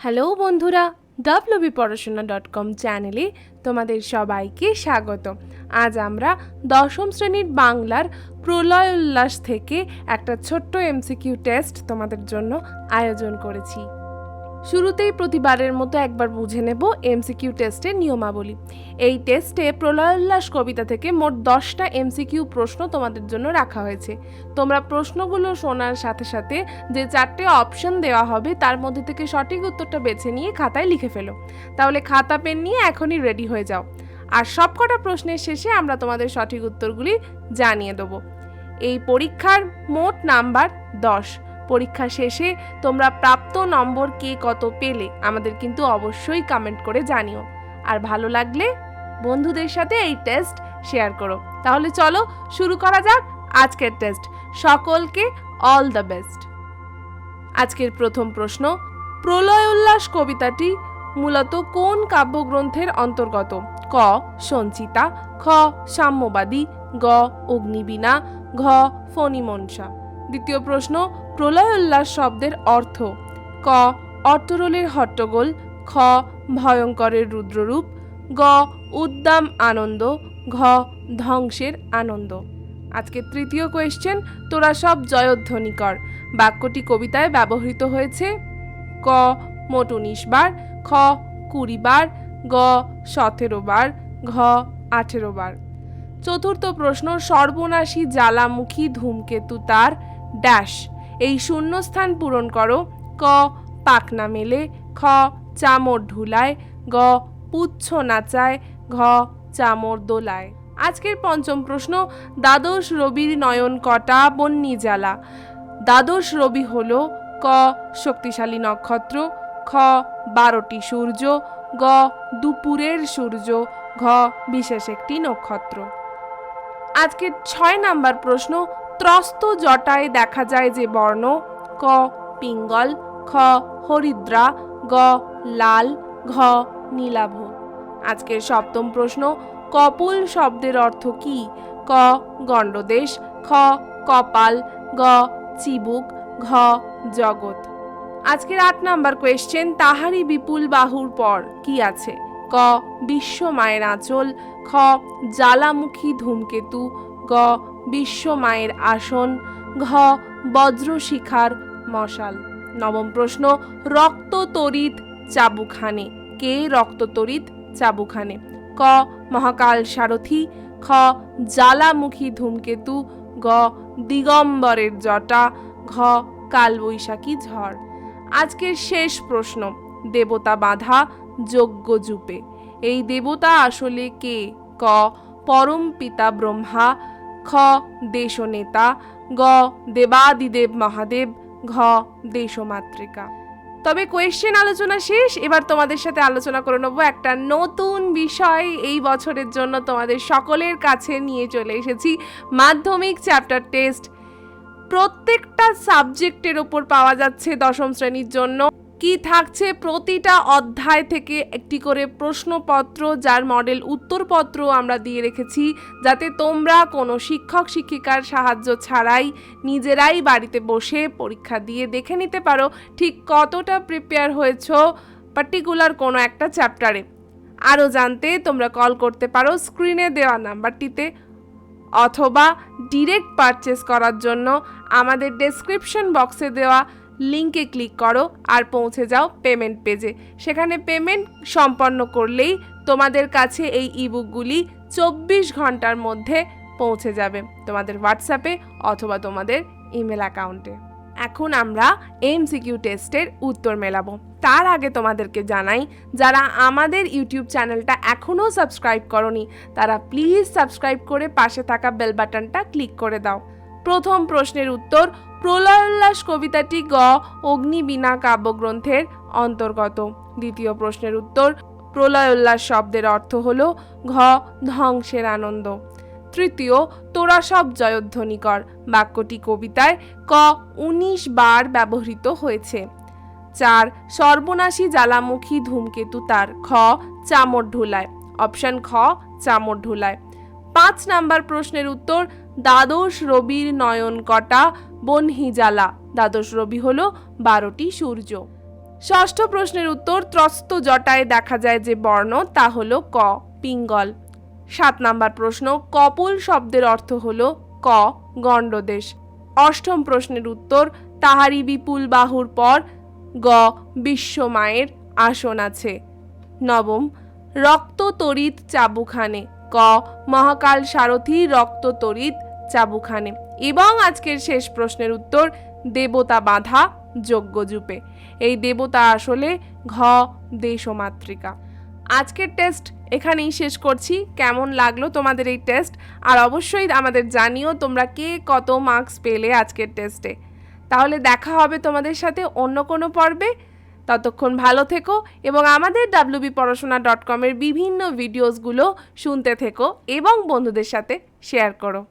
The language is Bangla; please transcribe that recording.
হ্যালো বন্ধুরা ডাব্লিউবি পড়াশোনা ডট কম চ্যানেলে তোমাদের সবাইকে স্বাগত। আজ আমরা দশম শ্রেণির বাংলার প্রলয় উল্লাস থেকে একটা ছোট্ট এমসিকিউ টেস্ট তোমাদের জন্য আয়োজন করেছি। শুরুতেই প্রতিবারের মতো একবার বুঝে নেব এমসিকিউ টেস্টের নিয়মাবলী। এই টেস্টে প্রলয় উল্লাস কবিতা থেকে মোট দশটা এমসিকিউ প্রশ্ন তোমাদের জন্য রাখা হয়েছে। তোমরা প্রশ্নগুলো শোনার সাথে সাথে যে চারটে অপশন দেওয়া হবে, তার মধ্যে থেকে সঠিক উত্তরটা বেছে নিয়ে খাতায় লিখে ফেলো। তাহলে খাতা, পেন নিয়ে এখনই রেডি হয়ে যাও। আর সবকটা প্রশ্নের শেষে আমরা তোমাদের সঠিক উত্তরগুলি জানিয়ে দেবো। এই পরীক্ষার মোট নাম্বার দশ। পরীক্ষা শেষে তোমরা প্রাপ্ত নম্বর কে কত পেলে, আমাদের কিন্তু অবশ্যই কমেন্ট করে জানিও। আর ভালো লাগলে বন্ধুদের সাথে এই টেস্ট শেয়ার করো। তাহলে চলো শুরু করা যাক আজকের টেস্ট সকলকে অল দ্য বেস্ট আজকের প্রথম প্রশ্ন, প্রলয় উল্লাস কবিতাটি মূলত কোন কাব্যগ্রন্থের অন্তর্গত? ক, সঞ্চিতা, খ, সাম্যবাদী, গ, অগ্নিবীণা, ঘ, ফণিমনসা। দ্বিতীয় প্রশ্ন প্রলয় উল্লাস শব্দের অর্থ, ক, অট্টরোলের হট্টগোল, খ, ভয়ঙ্করের রুদ্ররূপ, গ, উদ্দাম আনন্দ, ঘ, ধ্বংসের আনন্দ। আজকে তৃতীয় কোয়েশ্চেন তোরা সব জয়ধ্বনি কর বাক্যটি কবিতায় ব্যবহৃত হয়েছে, ক, মোট উনিশ বার, খ, কুড়ি বার, গ, সতেরো বার, ঘ, আঠেরো বার। চতুর্থ প্রশ্ন, সর্বনাশী জ্বালামুখী ধূমকেতু তার ড্যাশ এই শূন্যস্থান পূরণ করো। ক পাকনা মেলে। খ, চামর ঢুলায়। গ, পুচ্ছ নাচায়। ঘ, চামর দোলায়। আজকের পঞ্চম প্রশ্ন, দ্বাদশ রবির নয়ন কটা বন্যি জ্বালা? দ্বাদশ রবি হল, ক, শক্তিশালী নক্ষত্র, খ, বারোটি সূর্য, গ, দুপুরের সূর্য, ঘ, বিশেষ একটি নক্ষত্র। আজকের ছয় নাম্বার প্রশ্ন ত্রস্ত জটায় দেখা যায় যে বর্ণ ক পিঙ্গল, খ হরিদ্রা, গ লাল, ঘ নীলাভ। আজকের সপ্তম প্রশ্ন, কপুল শব্দের অর্থ কি? ক গণ্ডদেশ, খ কপাল, গ চিবুক, ঘ জগৎ। আজকের আট নাম্বার কোয়েশ্চেন তাহারি বিপুল বাহুর পর কি আছে? ক বিশ্ব মায়ের আঁচল, খ জ্বালামুখী ধূমকেতু, গ বিশ্ব মায়ের আসন, ঘ, বজ্রশিখার মশাল। নবম প্রশ্ন রক্ত তরিত চাবুখানে কে রক্ত তরিত চাবুখানে ক, মহাকাল সারথি। খ, জ্বালামুখী ধূমকেতু। গ, দিগম্বরের জটা। ঘ, কালবৈশাখী ঝড়। আজকের শেষ প্রশ্ন, দেবতা বাধা যজ্ঞ জুপে। এই দেবতা আসলে কে? ক, পরম পিতা ব্রহ্মা। খ, দেশনেতা, গ, দেবাদিদেব মহাদেব, ঘ, দেশমাতৃকা। তবে কোয়েশ্চেন আলোচনা শেষ, এবার তোমাদের সাথে আলোচনা করে নেব একটা নতুন বিষয়। এই বছরের জন্য তোমাদের সকলের কাছে নিয়ে চলে এসেছি মাধ্যমিক চ্যাপ্টার টেস্ট প্রত্যেকটা সাবজেক্টের ওপর পাওয়া যাচ্ছে দশম শ্রেণির জন্য। কি থাকছে প্রতিটা অধ্যায় থেকে একটি করে প্রশ্নপত্র, যার মডেল উত্তরপত্র আমরা দিয়ে রেখেছি, যাতে তোমরা কোনো শিক্ষক, শিক্ষিকার সাহায্য ছাড়াই নিজেরাই বাড়িতে বসে পরীক্ষা দিয়ে দেখে নিতে পারো ঠিক কতটা প্রিপেয়ার হয়েছ পার্টিকুলার কোনো একটা চ্যাপ্টারে আরও জানতে তোমরা কল করতে পারো স্ক্রিনে দেওয়া নাম্বারটিতে অথবা ডিরেক্ট পারচেস করার জন্য আমাদের ডেসক্রিপশন বক্সে দেওয়া লিঙ্কে ক্লিক করো আর পৌঁছে যাও পেমেন্ট পেজে। সেখানে পেমেন্ট সম্পন্ন করলেই তোমাদের কাছে এই ইবুকগুলি চব্বিশ ঘণ্টার মধ্যে পৌঁছে যাবে তোমাদের হোয়াটসঅ্যাপে অথবা তোমাদের ইমেল অ্যাকাউন্টে এখন আমরা এমসিকিউ টেস্টের উত্তর মেলাবো। তার আগে তোমাদেরকে জানাই, যারা আমাদের ইউটিউব চ্যানেলটা এখনও সাবস্ক্রাইব করনি, তারা প্লিজ সাবস্ক্রাইব করে পাশে থাকা বেল বাটনটা ক্লিক করে দাও। প্রথম প্রশ্নের উত্তর প্রলয় উল্লাস কবিতাটি গ, অগ্নিবীণা কাব্যগ্রন্থের অন্তর্গত। দ্বিতীয় প্রশ্নের উত্তর প্রলয় উল্লাস শব্দের অর্থ হল ঘ, ধ্বংসের আনন্দ। তৃতীয়, তোরা সব জয়ধ্বনি কর বাক্যটি কবিতায় ক, উনিশ বার ব্যবহৃত হয়েছে। চার, সর্বনাশী জ্বালামুখী ধূমকেতু তার। খ, চামর ঢুলায়। অপশন খ, চামর ঢুলায়। পাঁচ নাম্বার প্রশ্নের উত্তর দ্বাদশ রবির নয়ন কটা বনহি জ্বালা দ্বাদশ রবি হল বারোটি সূর্য। ষষ্ঠ প্রশ্নের উত্তর, ত্রস্ত জটায় দেখা যায় যে বর্ণ, তা হল ক, পিঙ্গল। সাত নাম্বার প্রশ্ন, কপল শব্দের অর্থ হল ক, গণ্ডদেশ। অষ্টম প্রশ্নের উত্তর তাহারি বিপুল বাহুর পর গ বিশ্বমায়ের আসন আছে। নবম, রক্ত তড়িৎ চাবুখানে ক, মহাকাল সারথি, রক্ত তড়িৎ চাবুখানে। এবং আজকের শেষ প্রশ্নের উত্তর, দেবতা বাঁধা যজ্ঞজূপে এই দেবতা আসলে ঘ, দেশমাতৃকা। আজকের টেস্ট এখানেই শেষ করছি। কেমন লাগল তোমাদের এই টেস্ট? আর অবশ্যই আমাদের জানিও তোমরা কে কত মার্কস পেলে আজকের টেস্টে। তাহলে দেখা হবে তোমাদের সাথে অন্য কোনো পর্বে। ততক্ষণ ভালো থেকো এবং আমাদের ডাব্লিউবি পড়াশোনা ডট কমের বিভিন্ন ভিডিওসগুলো শুনতে থেকো এবং বন্ধুদের সাথে শেয়ার করো।